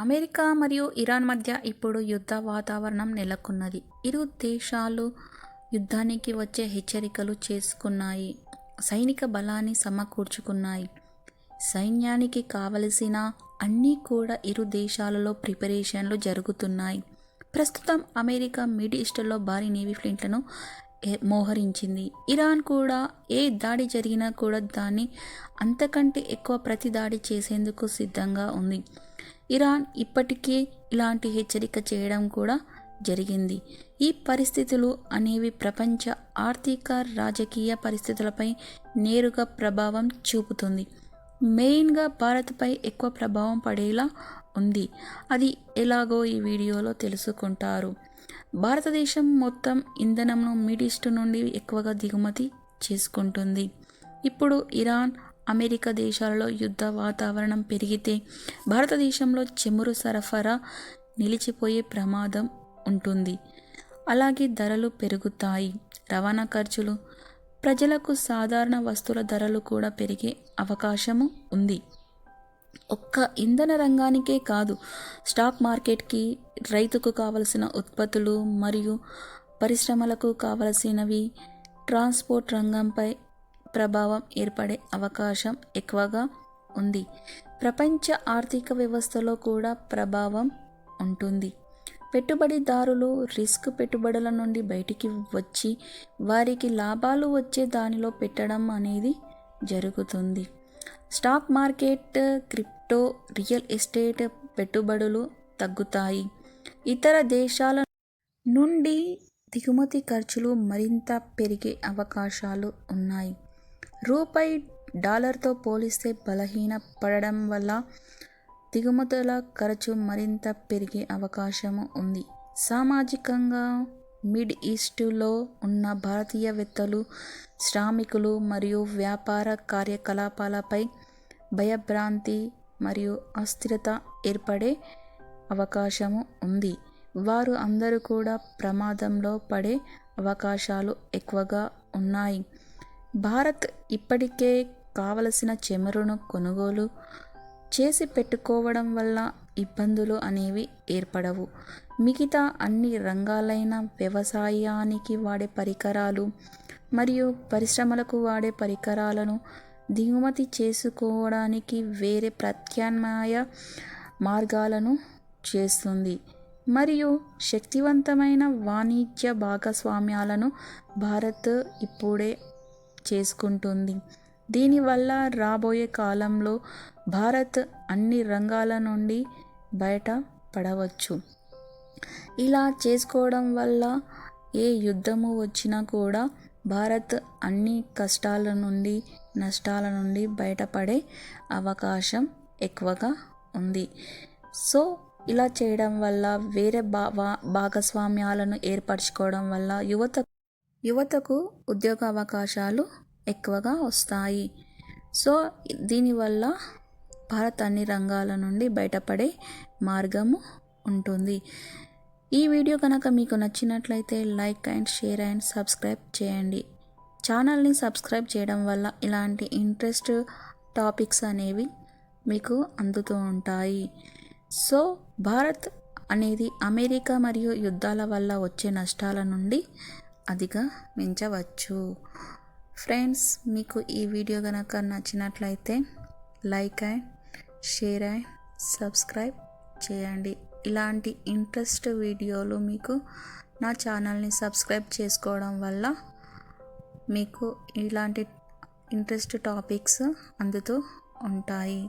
America మరియు Iran మధ్య ఇప్పుడు యుద్ధ వాతావరణం నెలకొన్నది. ఇరు దేశాలు యుద్ధానికి వచ్చే హెచ్చరికలు చేసుకున్నాయి. సైనిక బలాన్ని సమకూర్చుకున్నాయి. సైన్యానికి కావలసిన అన్నీ కూడా ఇరు దేశాలలో ప్రిపరేషన్లు జరుగుతున్నాయి. ప్రస్తుతం అమెరికా మిడ్ ఈస్ట్లో భారీ నేవీ ఫ్లీట్లను మోహరించింది. ఇరాన్ కూడా ఏ దాడి జరిగినా కూడా దాన్ని అంతకంటే ఎక్కువ ప్రతి దాడి చేసేందుకు సిద్ధంగా ఉంది. ఇరాన్ ఇప్పటికే ఇలాంటి హెచ్చరిక చేయడం కూడా జరిగింది. ఈ పరిస్థితులు అనేవి ప్రపంచ ఆర్థిక రాజకీయ పరిస్థితులపై నేరుగా ప్రభావం చూపుతుంది. మెయిన్గా భారత్పై ఎక్కువ ప్రభావం పడేలా ఉంది. అది ఎలాగో ఈ వీడియోలో తెలుసుకుంటారు. భారతదేశం మొత్తం ఇంధనంను మిడిస్ట్ నుండి ఎక్కువగా దిగుమతి చేసుకుంటుంది. ఇప్పుడు ఇరాన్ అమెరికా దేశాలలో యుద్ధ వాతావరణం పెరిగితే భారతదేశంలో చమురు సరఫరా నిలిచిపోయే ప్రమాదం ఉంటుంది. అలాగే ధరలు పెరుగుతాయి. రవాణా ఖర్చులు ప్రజలకు సాధారణ వస్తువుల ధరలు కూడా పెరిగే అవకాశము ఉంది. ఒక్క ఇంధన రంగానికే కాదు స్టాక్ మార్కెట్కి రైతుకు కావలసిన ఉత్పత్తులు మరియు పరిశ్రమలకు కావలసినవి ట్రాన్స్పోర్ట్ రంగంపై ప్రభావం ఏర్పడే అవకాశం ఎక్కువగా ఉంది. ప్రపంచ ఆర్థిక వ్యవస్థలో కూడా ప్రభావం ఉంటుంది. పెట్టుబడిదారులు రిస్క్ పెట్టుబడుల నుండి బయటికి వచ్చి వారికి లాభాలు వచ్చే దానిలో పెట్టడం అనేది జరుగుతుంది. Stock market crypto real estate పెట్టుబడులు తగ్గుతాయి. ఇతర దేశాల నుండి దిగుమతి ఖర్చులు మరింత పెరిగే అవకాశాలు ఉన్నాయి. రూపాయి డాలర్తో పోలిస్తే బలహీన పడడం వల్ల దిగుమతుల ఖర్చు మరింత పెరిగే అవకాశము ఉంది. సామాజికంగా మిడ్ ఈస్టులో ఉన్న భారతీయవేత్తలు శ్రామికులు మరియు వ్యాపార కార్యకలాపాలపై భయభ్రాంతి మరియు అస్థిరత ఏర్పడే అవకాశము ఉంది. వారు అందరూ కూడా ప్రమాదంలో పడే అవకాశాలు ఎక్కువగా ఉన్నాయి. భారత్ ఇప్పటికే కావలసిన చమురును కొనుగోలు చేసి పెట్టుకోవడం వల్ల ఇబ్బందులు అనేవి ఏర్పడవు. మిగతా అన్ని రంగాలైన వ్యవసాయానికి వాడే పరికరాలు మరియు పరిశ్రమలకు వాడే పరికరాలను దిగుమతి చేసుకోవడానికి వేరే ప్రత్యామ్నాయ మార్గాలను చేస్తుంది. మరియు శక్తివంతమైన వాణిజ్య భాగస్వామ్యాలను భారత్ ఇప్పుడే చేసుకుంటుంది. దీనివల్ల రాబోయే కాలంలో భారత్ అన్ని రంగాల నుండి బయట పడవచ్చు ఇలా చేసుకోవడం వల్ల ఏ యుద్ధము వచ్చినా కూడా భారత్ అన్ని కష్టాల నుండి నష్టాల నుండి బయటపడే అవకాశం ఎక్కువగా ఉంది. సో ఇలా చేయడం వల్ల వేరే భా భాగస్వామ్యాలను ఏర్పరచుకోవడం వల్ల యువత యువతకు ఉద్యోగ అవకాశాలు ఎక్కువగా వస్తాయి. సో దీనివల్ల భారత్ అన్ని రంగాల నుండి బయటపడే మార్గము ఉంటుంది. ఈ వీడియో కనుక మీకు నచ్చినట్లయితే like and share and subscribe చేయండి. ఛానల్ని సబ్స్క్రైబ్ చేయడం వల్ల ఇలాంటి ఇంట్రెస్ట్ టాపిక్స్ అనేవి మీకు అందుతూ ఉంటాయి. సో భారత్ అనేది అమెరికా మరియు యుద్ధాల వల్ల వచ్చే నష్టాల నుండి అధిగమించవచ్చు ఫ్రెండ్స్ మీకు ఈ వీడియో కనుక నచ్చినట్లయితే like and share and subscribe చేయండి. ఇలాంటి ఇంట్రెస్ట్ వీడియోలు మీకు నా ఛానల్ని సబ్స్క్రైబ్ చేసుకోవడం వల్ల మీకు ఇలాంటి ఇంట్రెస్ట్ టాపిక్స్ అందుతూ ఉంటాయి.